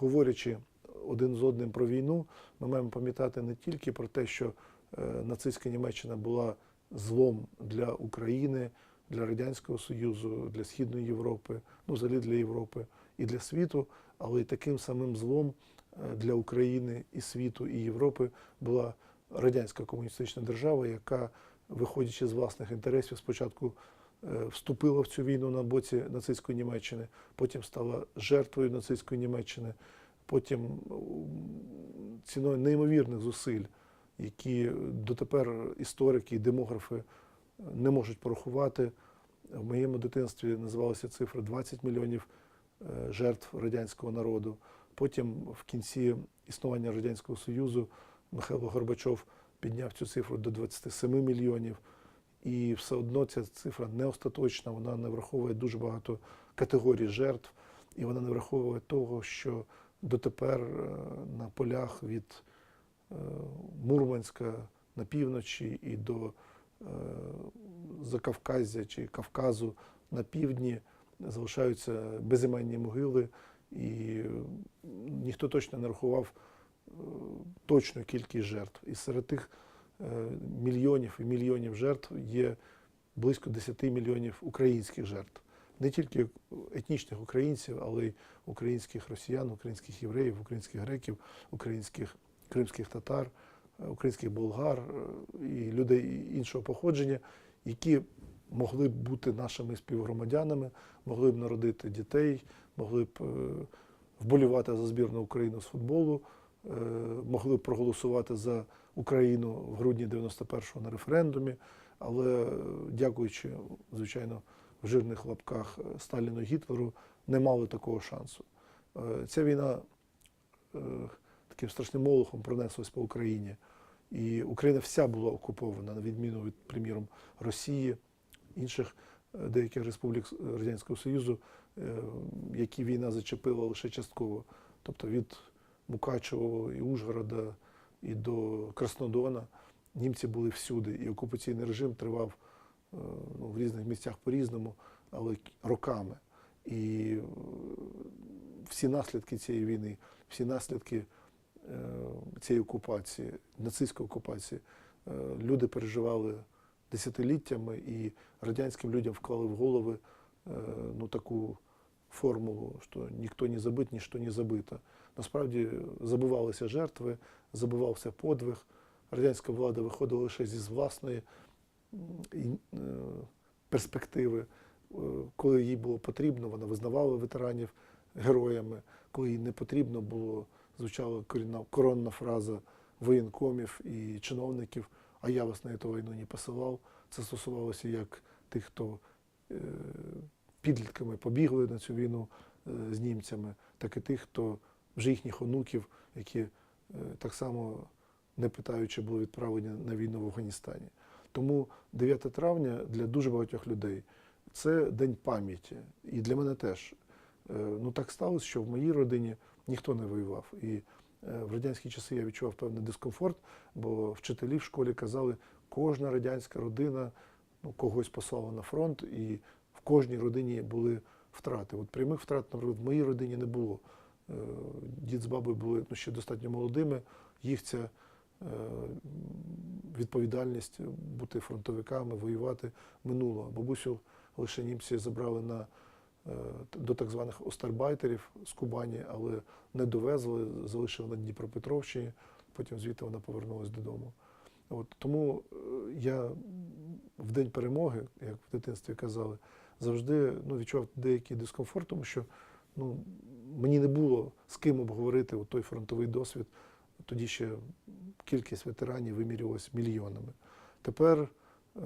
говорячи один з одним про війну, ми маємо пам'ятати не тільки про те, що е, нацистська Німеччина була злом для України, для Радянського Союзу, для Східної Європи, ну взагалі для Європи і для світу, але й таким самим злом е, для України і світу, і Європи була радянська комуністична держава, яка, виходячи з власних інтересів, спочатку вступила в цю війну на боці нацистської Німеччини, потім стала жертвою нацистської Німеччини, потім ціною неймовірних зусиль, які дотепер історики і демографи не можуть порахувати. В моєму дитинстві називалася цифра 20 мільйонів е, жертв радянського народу. Потім в кінці існування Радянського Союзу Михайло Горбачов підняв цю цифру до 27 мільйонів. І все одно ця цифра не остаточна, вона не враховує дуже багато категорій жертв, і вона не враховує того, що дотепер е, на полях від е, Мурманська на півночі і до е, Закавказя чи Кавказу на півдні залишаються безіменні могили, і ніхто точно не рахував точну кількість жертв. І серед тих мільйонів і мільйонів жертв є близько 10 мільйонів українських жертв. Не тільки етнічних українців, але й українських росіян, українських євреїв, українських греків, українських кримських татар, е, українських болгар е, і людей іншого походження, які могли б бути нашими співгромадянами, могли б народити дітей, могли б е, вболівати за збірну Україну з футболу, е, могли б проголосувати за Україну в грудні 91-го на референдумі, але е, дякуючи, звичайно, в жирних лапках е, Сталіну і Гітлеру, не мали такого шансу. Е, Ця війна е, таким страшним молохом пронеслась по Україні. І Україна вся була окупована, на відміну від, приміром, Росії, інших е, деяких республік Радянського Союзу, е, які війна зачепила лише частково. Тобто від Мукачево і Ужгорода і до Краснодона німці були всюди, і окупаційний режим тривав е, ну, в різних місцях по-різному, але роками. І е, всі наслідки цієї війни, всі наслідки е, цієї окупації, нацистської окупації, люди переживали десятиліттями, і радянським людям вклали в голови ну, таку формулу, що ніхто не забит, ніщо не забито. Насправді забувалися жертви, забувався подвиг. Радянська влада виходила лише зі власної е, перспективи. Е, Коли їй було потрібно, вона визнавала ветеранів героями. Коли їй не потрібно було, звучала коронна фраза воєнкомів і чиновників, а я вас на эту війну не посилав. Це стосувалося як тих, хто е, підлітками побігли на цю війну е, з німцями, так і тих, хто вже їхніх онуків, які е, так само не питаючи були відправлені на війну в Афганістані. Тому 9 травня для дуже багатьох людей це день пам'яті. І для мене теж. Е, Ну так сталося, що в моїй родині ніхто не воював. І в радянські часи я відчував певний дискомфорт, бо вчителі в школі казали, кожна радянська родина ну, когось послала на фронт, і в кожній родині були втрати. От прямих втрат, наприклад, в моїй родині не було. Е, Дід з бабою були ну, ще достатньо молодими. Їх ця е, відповідальність бути фронтовиками, воювати минула. Бабусю лише німці забрали на, е, до так званих остарбайтерів з Кубані, але не довезли, залишили на Дніпропетровщині, потім звідти вона повернулася додому. От, тому я в день перемоги, як в дитинстві казали, завжди ну, відчував деякий дискомфорт, тому що ну, мені не було з ким обговорити той фронтовий досвід. Тоді ще кількість ветеранів вимірювалася мільйонами. Тепер е,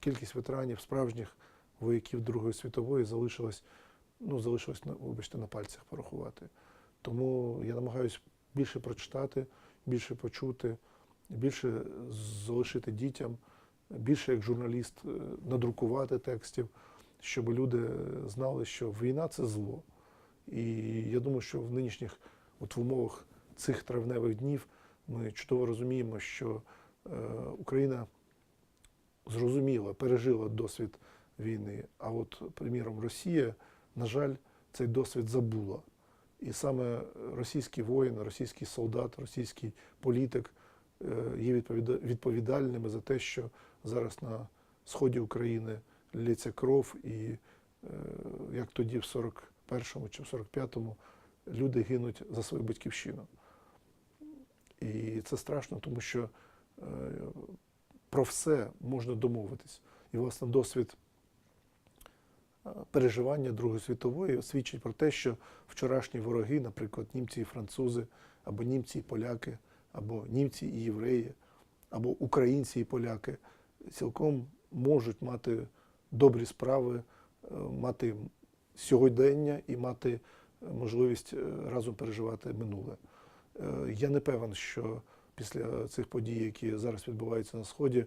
кількість ветеранів, справжніх вояків Другої світової залишилась, ну, залишилось, вибачте, на пальцях порахувати. Тому я намагаюся більше прочитати, більше почути, більше залишити дітям, більше як журналіст е, надрукувати текстів, щоб люди знали, що війна це зло. І я думаю, що в нинішніх от в умовах цих травневих днів ми чудово розуміємо, що е, Україна зрозуміла, пережила досвід війни. А от, приміром, Росія, на жаль, цей досвід забула. І саме російський воїн, російський солдат, російський політик є відповіда- відповідальними за те, що зараз на сході України лється кров, і е, як тоді, в 41-му чи в 45-му, люди гинуть за свою батьківщину. І це страшно, тому що е, про все можна домовитись. І, власне, досвід е, переживання Другої світової свідчить про те, що вчорашні вороги, наприклад, німці і французи, або німці і поляки, або німці і євреї, або українці і поляки, цілком можуть мати добрі справи, е, мати сьогодення і мати е, можливість е, разом переживати минуле. Я не певен, що після цих подій, які зараз відбуваються на Сході,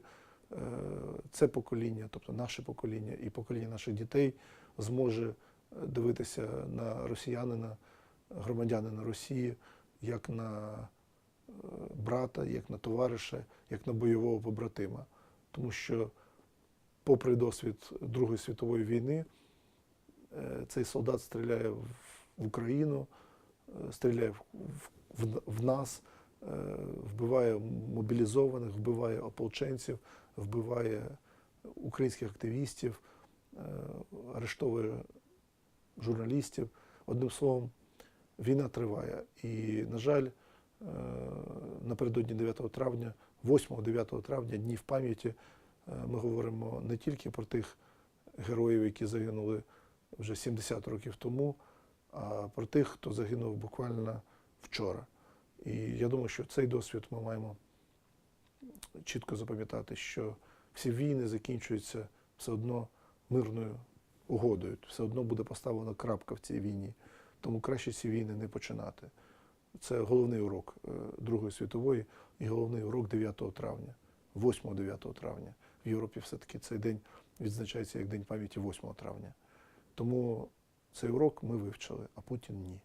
це покоління, тобто наше покоління і покоління наших дітей, зможе дивитися на росіянина, громадянина Росії, як на брата, як на товариша, як на бойового побратима. Тому що, попри досвід Другої світової війни, е, цей солдат стріляє в Україну, е, стріляє в, нас, е, вбиває мобілізованих, вбиває ополченців, вбиває українських активістів, арештовує журналістів. Одним словом, війна триває. І, на жаль, напередодні 9 травня, 8-9 травня, днів пам'яті, е, ми говоримо не тільки про тих героїв, які загинули вже 70 років тому, а про тих, хто загинув буквально вчора. І я думаю, що цей досвід ми маємо чітко запам'ятати, що всі війни закінчуються все одно мирною угодою. Все одно буде поставлена крапка в цій війні. Тому краще ці війни не починати. Це головний урок е, Другої світової і головний урок 9 травня, 8-9 травня. В Європі все-таки цей день відзначається як День пам'яті 8 травня. Тому цей урок ми вивчили, а Путін ні.